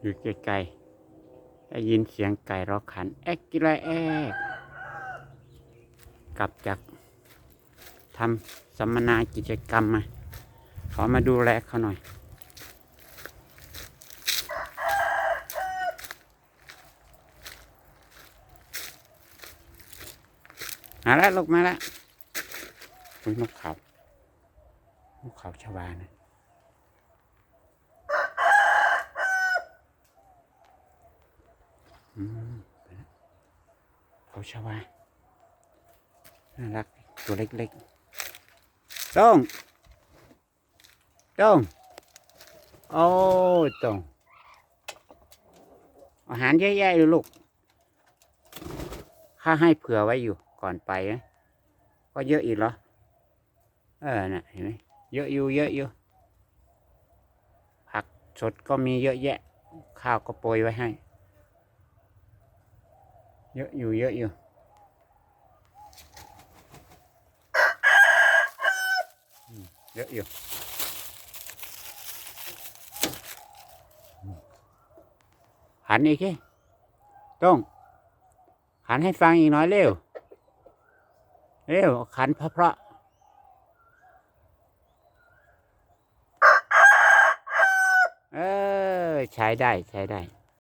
อยู่ไกลๆได้ยินเสียงไก่ร้องขัน แอกกิไรแอกกลับจากทำสัมมนากิจกรรมมา ขอมาดูแลเขาหน่อย มาแล้วลูกมาแล้วอุ้ยนกเขานกเขาชวานะอืม เขาชาวาน่ารัก ตัวเล็กๆต้องต้องโอ้ต้องอาหารเยอะแยะเลยลูก ข้าให้เผื่อไว้อยู่ก่อนไปนะก็เยอะอีกเหรอ เออ น่ะ เห็นไหมเยอะอยู่ เยอะอยู่ ผักสดก็มีเยอะแยะ ข้าวก็โปรยไว้ให้ เยอะอยู่เยอะอยู่อืมเยอะอยู่อืมหันอีกทีต้องขันให้ฟังอีกน่อยเร็ว เร็วขันเพราะเพราะเออใช้ได้ใช้ได้